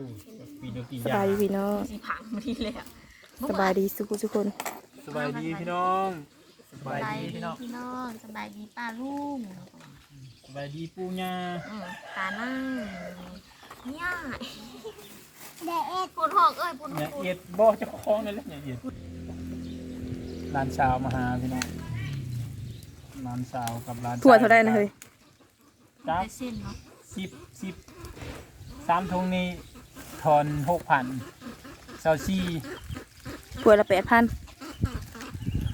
ถูกปีเดียวกี่สอย่าบางยดีพี่น้องสีผังมาที่แล้วสบายดีสุขทุกคนสบายดีพี่น้องสบายดีพี่พี่น้น้อองงพี่น้องสบายดีป้าลุงสบายดีปู่ย่าอืมตานั่งเนี่ยเด็กปวดหอกเอ้ยปวดหเนี่ยอกเอ็ดบ่เจ้าของนั่นแหละเนี่ยเอ็ดหลานสาวมาหาพี่น้องหลานสาวกับหลานชยถั่วเท่าไรนะเฮ้ยจ้าได้เส้นเนาะสิบสิบสามทงนี้ ทอนหกพันเซาซีถั่วละแปดพัน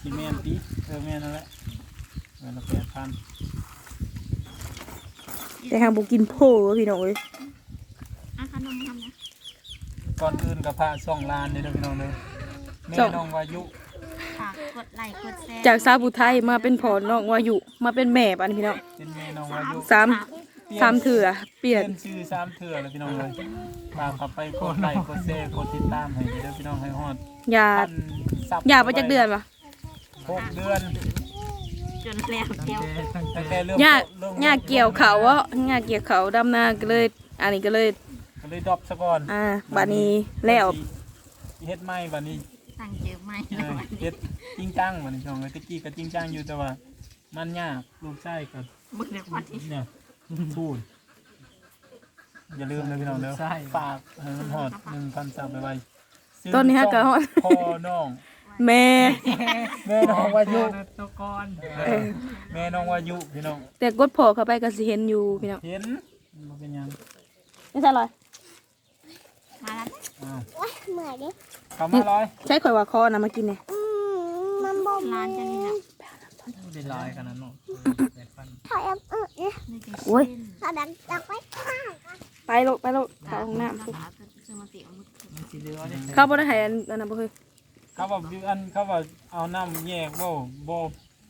ซีเมนตีเออแม่นนั่นแหละเงินละแปดพันแต่ทางบุกินโพพี่น้องเอ้ยอะขนมทำนะก่อนอื่นกับพระสองล้านเลยเด้อพี่น้องเด้อแม่น้องวายุฝากกดไลค์กดแชร์จากซาบุไทยมาเป็นผอน้องวายุมาเป็นแม่ปันพี่น้องเป็นแม่น้องวายุสาม สามเถื่อเปลี่ยนนชื่อสามเถื่อเลยพี่น้องเลยฝากขับไปกดไลค์กดแชร์กดติดตามให้เด้อพี่น้องให้ฮอดอย่าพันซับอย่าไปจากเดือนปะหกเดือนจนแล้วเดียวตั้งแต่เริ่มย่าเริ่มย่าเกี่ยวเขาวะย่าเกี่ยวเขาดำนาก็เลย อันนี้ก็เลยก็เลยดรอปซะก่อนอ่าบัดนี้แล้วเฮ็ดไม่บัดนี้สั่งเจอไหมเออเฮ็ดจริงจังบัดนี้พี่น้องเลยตะกี้ก็จริงจังอยู่แต่ว่า มันยากลูกชายก็บึกเด็กพอดีเนี่ย พูดอย่าลืมนะพี่น้องเด้อฝากให้มันฮอด1,000ซับไปไว้ซื้ต้นนี้ฮะก็ฮอด พ่อน้องแม่ แม่น้องวายุตัวกอนเออแม่น้องวายุพี่น้องแต่กดพอเข้าไปก็สิเห็นอยู่พี่น้องเห็นมันเป็นหยังไม่ใช่ลอยมาแล้วอ้าวเหมือนดิเข้ามาร้อยใช้ข่อยว่าคอนะมากินเนี่ยมันบ่ร้านจะนี่นะเป็นลายกันนั้นเนาะแปดพัน ถอยอับเออเนี่ยโอ้ยถ้าดังดังไว้ไปโลกไปโลกเข้าห้องน้ำซื้อมาเตี๋ยวมึกมันสีเหลืองเนี่ยเข้าบ่ได้ให้อันอันนั้นบ่เฮ้ยเขาบอกอยู่อันเขาว่าเอาน้ำแยกบ่บ่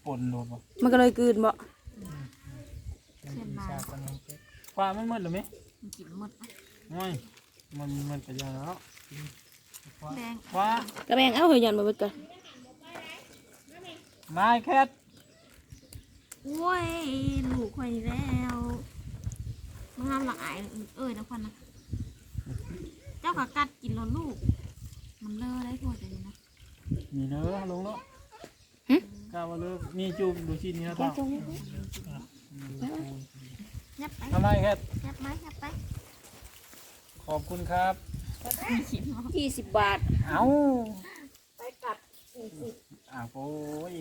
ปนโดดบ่มันก็เลยกลืนบ่เส้นมาชาคนนึงเจ๊ฟ้ามันมืดหรือไหมกินหมดไม่มันมันก็ยังแล้วแดงฟ้ากระแบงเอ้าเฮ้ยยันมาเบิดกันไม้แคท โอ้ยลูกคอยแล้วมึงทำหลักอายเอ้ยนะควันนะ เจ้ากับกัดกินแล้วลูก มันเลอะได้พวกจะนี่นะมีเด้อลงแล้วกล้าว่าเลิกนี่จูบดูชิ้นนี้แล้วต่อยับไปทำไมแคทยับไหมยับไป ขอบคุณครับมีขินมั้งยี่สิบบาท เอ้าไปกัดอ้าวโอ้ย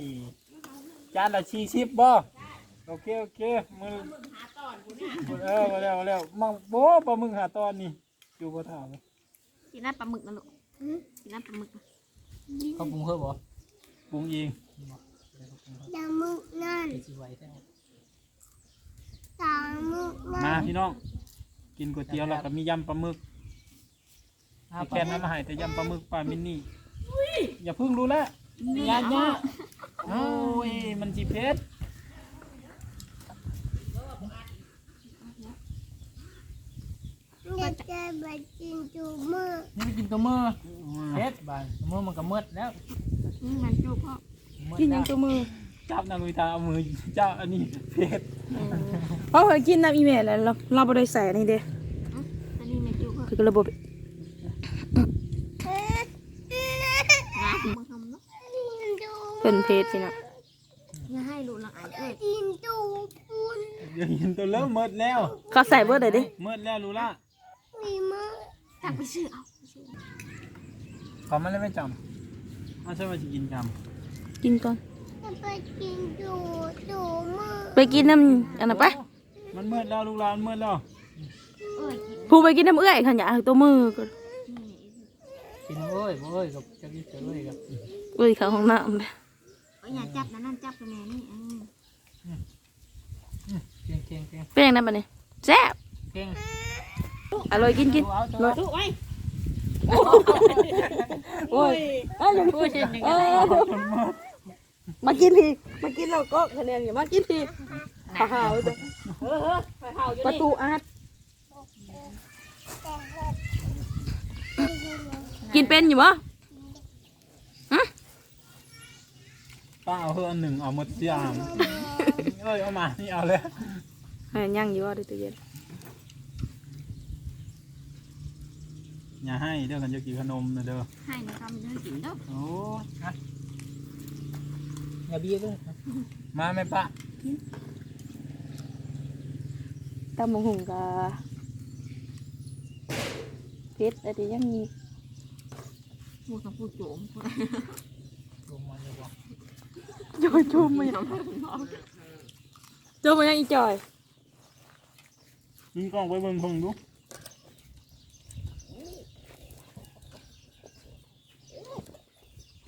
จานละชีชิบบ่ โอเคโอเคมือเออมาแล้วมาแล้วมังโบ้ปลามึงหาตอนนี่อยู่บ่ถามเลยกินน้ำปลาหมึกนะลูกกินน้ำปลาหมึกนะเขาปรุงเพิ่มบ่ปรุงเองยามึกนั่นสีไว้แท้ตามึกมาพี่น้องกินก๋วยเตี๋ยวแล้วก็มียำปลาหมึกอ้าไอ้แค่น้ำมาใหายแต่ยำปลาหมึกปลามินนี่อย่าเพิ่งรู้แล้วยาญาโอ้ยมันจีเพชร เด็กจะไปกินจูมือนี่ไปกินตัวมือเพชรบานตัวมือมันก็มืดแล้วนี่มันจูพ่อมืดกินยัแล้งวตัวมือจับนางวิตาเอามือเจ้าอันนี้เพชรเพราะเฮ้ยกินน้ำอีเมลแล้วเราเราบ่ได้ใส่อันนี้เด้อันนี้มันจูพ่อคือระบบน้ำมึงทำเนาะเป็นเพจสินะอย่าให้ลูกละอายเอ้ยเดี๋ยวเห็นตัวเริ่มมืดแล้วเขาใส่เบิดเลยดิมืดแล้วรู้ละ ตักไปซื้อเอาขอมันเลยไม่จำเอาใช่ว่าจะกินจกินก่อนไปกินจูจูมือไปกินน้ำอันนั้นไปำมันมืดแล้วลูกหลานมืดแล้ว เอ้ยกินผู้ไปกินน้ำเอื้อยขันอยากตัวมือก็กินเอ้ยบ่เอ้ยกับจะกินเอ้ยกับเอ้ยเข้าห้องน้ำเลยเอ้ยอย่าจับนะนั่นจับกับแม่นี่เออเก่งเก่งเก่งเป็นยังไงบ้านี่แซ่บเก่ง อร่อยกินกินเอาอตัร่วอยโอ้ยเอาอย่าพูดเออมากินทีมากินเราก็คะแนนอย่ามากินทีข้าวหาวจ้ะประตูอาร์ตกินเป็นอยู่ปะป้าเอาเพื่อนหนึ่งเอาหมดเสียงเอ้ยเอามานี่เอาเลยเออย่างอยู่ว่าในตู้เย็น อย่าให้เด้อกันจะกินขนมนะเด้อให้ในคำเด้อกินเด้อโอ้ยอย่าเบี้ยด้วยมาไหมปะตำบักหุ่งกะเพชรอะไรยังมีพูดกับพูดโจมพูดลงมาเลยบอกจอยจุ่มมาอย่างจุ่มมาอย่างอีจอยยิงกล้องไปเบิ่งเพิ่งดู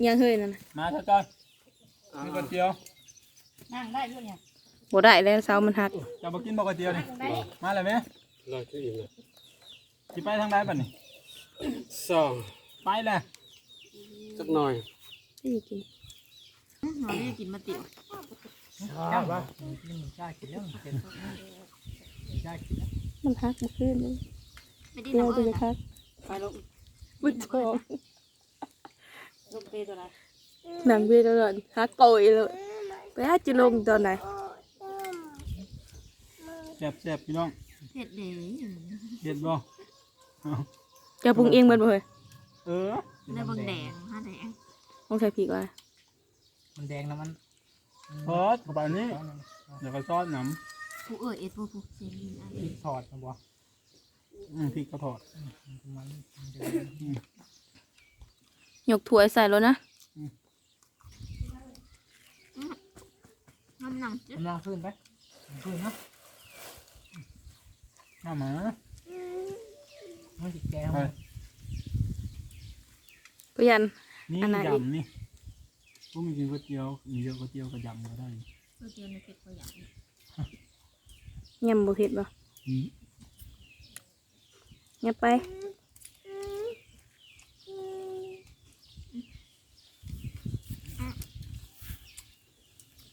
ยังเฮ้ยนั่นน่ะมาเถอะจ้อยมีก๋วยเตี๋ยวนั่งได้ด้วยเนี่ยบ่ได้แล้วเสามันหักจะมากินบ่ก๋วยเตี๋ยวนี่มาเลยไหมเราจะอิ่มเลยสิไปทางใดบัดนี่สองไปเลยสักหน่อยไม่ได้กินหนูได้กินมาติ๋วชาบ้ากินมันชากินแล้วมันเป็นชากินแล้วมันหักมาขึ้นเลยไม่ได้เดี๋ยวน้ำจะเอ้ยจะนะหักไปลงบุญทอง ลงเปตัวไหนหนังเวทเลยหักโกยเลยไปหาจิลงตอนไหนแซ่บแซ่บพี่น้องเผ็ดเด้เห็ดบ่เอาจะปรุงเองเบิดบ่เฮ้ยเออได้เบางแดงห้าแดงต้องใส่พริกไว้มันแดงแล้วมันทอดเข้าไปนี่เดี๋ยวก็ซอสน้ผู้เอ้ยเอ็ดผู้ผู้เซนีอันพริกถอดมาบอกำอืมพริกก็ทอดมัน ยกถ้วยใส่แล้วนะน้ำหนังจิ๊บกำลังขึ้นไปขึ้นนะมามามันติดแก้วไปพยันนี่อันไหนอีกยำนี่พวกมีกินก๋วยเตี๋ยวมีเยอะก๋วยเตี๋ยวก็ยำก็ได้ก๋วยเตี๋ยวในเผ็ดประหยัดยำบ่เผ็ดบ่อืมยำไป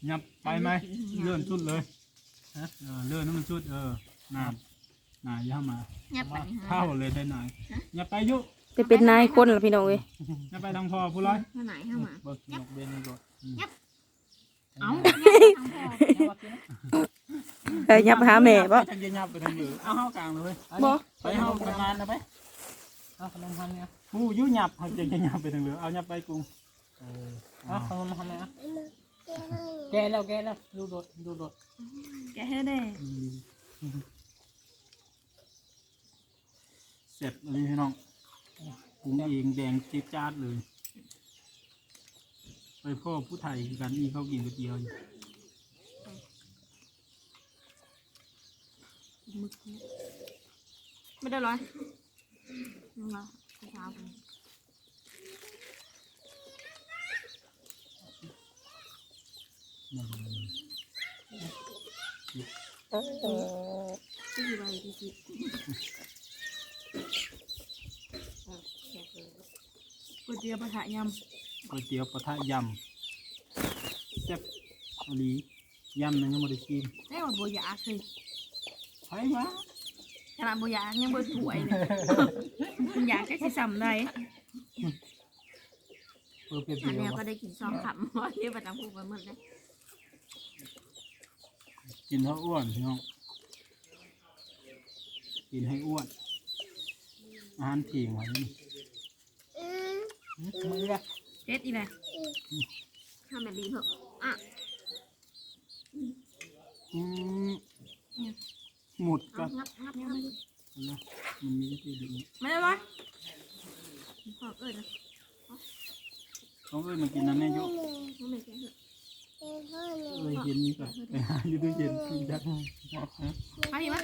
ยับไปไหมเลื่อนชุดเลยฮะ เออเลื่อนให้มันชุดเออหนาหนาย่ามายับไปนี่ฮะเข้าเลยได้หน่อยอย่าไปอยุไปเป็นนายคนล่ะพี่น้องเอ้ยอย่าไปทางพ่อผู้ร้อยข้างไหนข้างหมา เบิกดอกเบนนี่ก่อนอืมเอ้ายับไปทางพ่อเอ้ยยับหาแม่บ่ ไปทางเย็นยับไปทางเหลือเอาเข้ากลางเลยบ่ ไปเข้าทำงานนะไปเอาขนมพันเนี่ยผู้อยุ่ยับเขาจะยับไปทางเหลือเอายับไปกรุงเอาขนมพันเนี่ย แกแล้วแกแล้วดูโดดดูโดดแกให้ได้เสร็จอันนี้พี่น้องปรุงเองแดงจี๊ดจ๊าดเลย ไปพ่อผู้ไทยคือกันนี่เขากินก๋วยเตี๋ยวอยู่ไม่ได้ร้อยนี่เหรอเช้าไป ที่อยู่ใบที่สิบก๋วยเตี๋ยวปลาถะยำก๋วยเตี๋ยวปะทะยำแซ่บอหลียำนั่นยังม่ได้กินำได้ว่าโบยาคือไปมขนาดโบยายังบิดถ้วยเลยคุณยาก็จะซ้ำได้อเปลี่ยนอันนี้ก็ได้กินซองขับเพราะเรียกประจำพูดไปหมดเลย กินให้อ้วนพี่น้อง กินให้อ้วน อาหารเที่ยงวันนี้มือละเด็ดอีเลยทำแบบนี้เถอะอะอืมหมดเอาก็งับงับงับนะมันมีวิธีดึงไม่ได้ร้อยขอเอ้ยนะต้องเอ้ยมากินน้ำแม่ยกไม่ไม่แก่ เยเย็นนี่ก่อนไปหาอยู่ด้เย็นกินจักมาพี่มา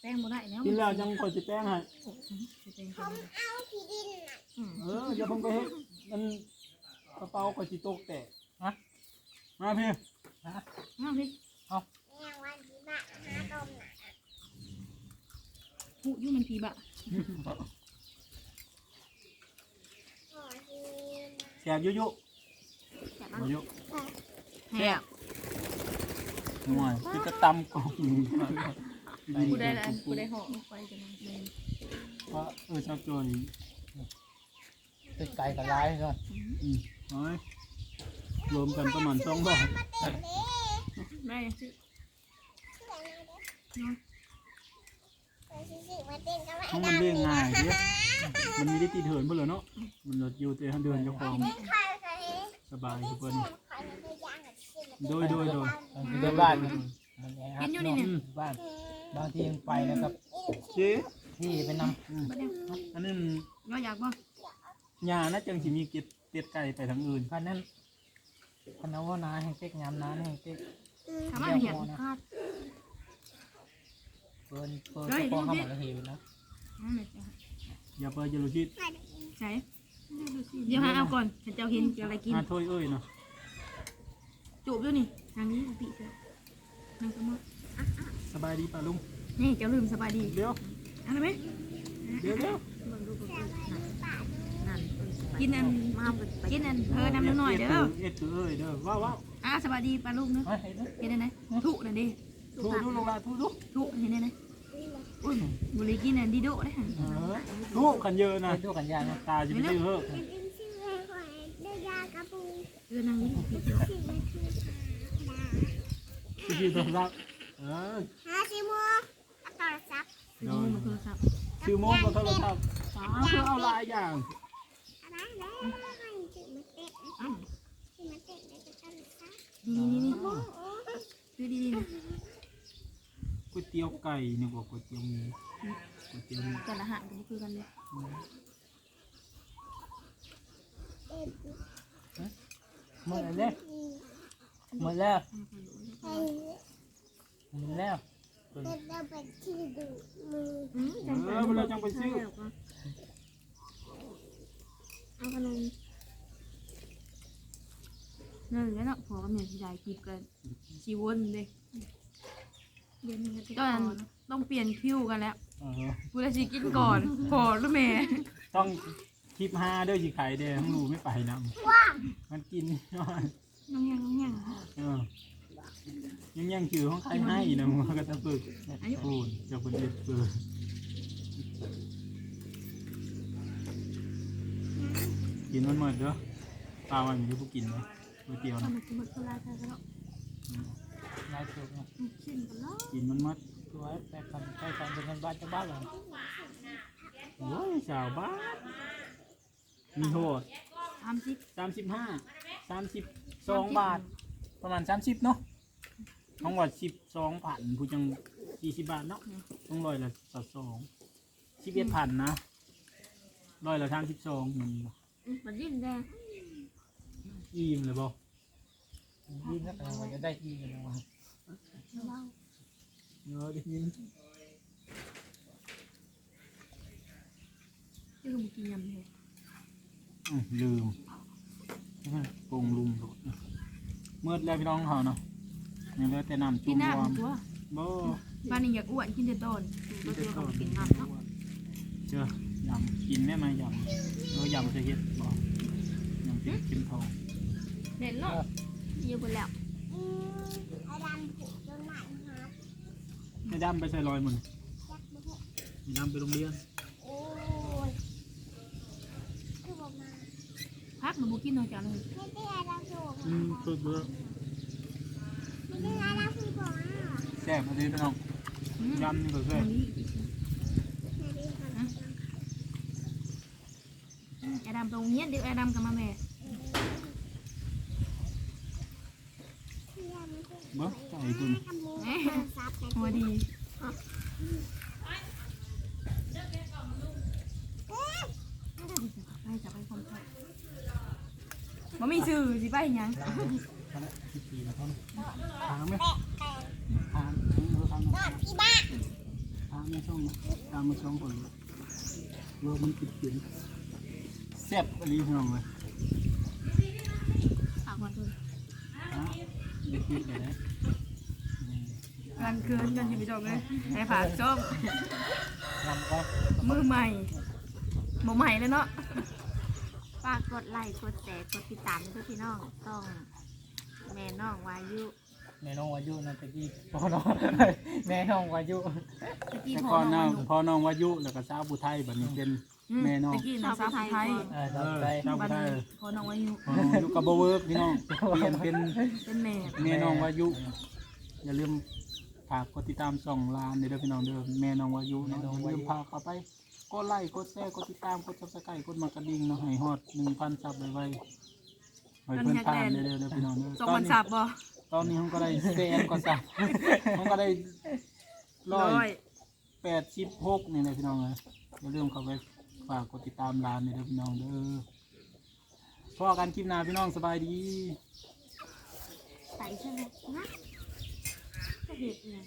แป้งโบได้แล้วกินแล้วจังคอยจะแป้งให้แป้งกันอืมเอออย่าเพิ่งไปเฮ็ดมันกระเป๋าคอยจิตกแตกฮะมาพี่เอาพี่หูยุ่มันพีบะแสบยุยุแกะ มามายุแหบหน่อยคือจะตำกล่องกูได้แล้วกูได้ห่อไปกันเลยเพราะเออชอบตัวนี้ติดไก่กับลายก่อนอืมน้อยรวมกันประมาณสองบาทแม่ยังซื้อเพราะมันเลี้ยงง่ายเด้ มันมีได้ตีเถินเพิ่นเหรอเนาะ มันรถอยู่แต่เดือนเจ้าของสบายทุกคนโดยโดยโดยมันเป็นบ้านมันแออัดเนาะบ้านบางทีไปนะครับเจ๊ที่ไปนอันนี้เราอยากบ่ยานะจังสิมีเก็ดเป็ดไก่ไปทางอื่นำพันนั้นพันเอาว่านาแห่งเต็กยามนาแห่งเต็กถามว่าเห็นคาดเฟิร์นเฟิร์นเฉพาะเข้ามาละเหวนะ อย่าเปิดอย่ารู้ชิดใช่เดี๋ยวหาเอาก่อนฉันจะเห็นจะอะไรกินหาถ้วยเอ้ยเนาะจูบด้วยนี่ทางนี้ปีเดียวนั่งสมาสบายดีป่ะลุงนี่จะลืมสบายดีเดี๋ยวอะไรไหมเดี๋ยวเดี๋ยวกินอันกินอันเพอน้ำหน่อยเด้อเอ็ดคือเอ้ยเด้อว้าวว้าวอะสบายดีปลาลูกเนาะเฮ้ยเห็นไหมเห็นได้ไหมทุนั่นดิทูดูลงละทูดูทุเห็นได้ไหม อุ้ยบุรีกินอันดีโดได้ฮะเออทูขันเยอะนะดูกันยานะตาจะไม่ซื้อเฮ้อเออนั่งนี่คือที่โทรศัพท์เออดูมาโทรศัพท์ซื้อโมงกับโทรศัพท์สาวคือเอาหลายอย่างนี่นี่นี่ดูดีๆนะก๋วย เตี๋ยวไก่นี่บอกก๋วยเตี๋ยวหมูก๋วยเตี๋ยวหมูแต่ละหางก็คือกันเลยหมดแล้วหมดแล้วหมดแล้วอืมเออเราจังไปซื้อเอาขนมนั่นแล้วเนาะพอกับเมียที่ได้คลิปกันชีวนเลยก็ต้องเปลี่ยนคิวกันแล้วเออกูจะสิกินก่อนพอหรือแม่ต้องคลิปห้าเด้อสิไข่เด้อทั้งรูไม่ไปนะมันกินน้อยน้องยังน้องยังเออยังยังคือของใครให้นะมึงก็จะฝึกพูดจะเป็นเด็กฝึกกินมันหมดเด้อปลาวันมีผู้กินไหมก๋วยเตี๋ยวนะมันจะหมดเวลาแล้ว นายสุกนะสิ้นกันแล้วกินมันหมดตัวแปดพันใกล้พันเป็นเงินบ้านจะบ้านหรอโอ้ยสาวบ้านมีโหดทำสิสามสิบห้าสามสิบสองบาท ประมาณสามสิบเนาะท้องว่าสิบสองพันผู้จังสี่สิบบาทเนาะต้องร้อยละสัดสองสิบเอ็ดพันนะร้อยละสามสิบสองมันมันดิ้นแดงอิ่มเลยบ่ยิ่งนักเราจะได้ยิ่งกันนะ เออได้ยินที่ลุงกินยำเลยอื้อลืมปรุงลุมโดดเมื่อแล้วพี่น้องเขาเนาะยังเหลือแต่น้ำกิจุ่นมน้ำวอมตัวบ่บ้านนี้อยากอ้วนกินแต่ต้นกิตันวแต่ตัวก่อนกินน้ำเนาะเชื่อยำกินแม่ไหมยำเออยำจะเฮ็ดบ่ยำเป็นเป็นทองเด่นเนาะเยอะไปแล้วให้ดำ ไปใส่รอยมันให้ดำไปโรงเรียนพักมันบุกินนอกจากเลยอืมสุดเบอร์แซ่บมาดีพี่น้องยำนี่ก็แซ่บไอ้ดำตรงเนี้ยเดี๋ยวไอ้ดำกับมาแม่เบ้อไก่คุณ หัวดีไปจับไปคนไทย มันมีสื่อสิไปยังถานทางไหมทางเออทางทางไม่ช่องนะทางไม่ช่องก่อนรถมันติดกินแซ่บอันนี้พี่น้องเลยฝากวันตัวฮะเด็กกินไปได้รันเกินกันยู่ไปจบเลยไอ้ฝากส้มมือใหม่หมใหม่เลยเนาะ ฝากกดไลค์กดแชร์กดติดตามด้วยพี่น้องต้องแม่น้องวายุแม่น้องวายุนะตะกี้พ่อน้องแม่น้องวายุตะกี้แต่พอก่อนน้นะองพอน้องวายุแล้วก็สาวผู้ไทยแบบนี้เป็นแม่น้องตะกี้นะสาวไทยเออเอทำอใจสาวบ้าผู้นไทยนี้พอน้องวายุพอน้องวายุกับโบเวิร์กพี่น้องเปลี่ยนเป็นเป็นแม่แม่น้องวายุอย่าลืมฝากกดติดตามช่องลานเด้อพี่น้องเด้อแม่น้องวายุเนาะอย่าลืมพาเข้าไป กดไลค์กดแชร์กดติดตามกดซับสไครต์กดมากระดิ่งเนาะให้ฮอด1,000ซับไวๆให้เพิ่นผ่านเด้อเด้อเด้อพี่น้องเด้อสองตอพันนนี้สับบ่ตอนนี้ผมก็ได้แสนกว่าซับผมก็ได้ร้อยร้อยแปดสิบหกนี่เลยพี่น้องเลยอย่าลืมเข้าไปฝากกดติดตามร้านนี่เด้อพี่น้องเด้อพอกันคลิปหน้าพี่น้องสบายดี ใส่ใช่ไหมนะก็เห็ดเนี่ย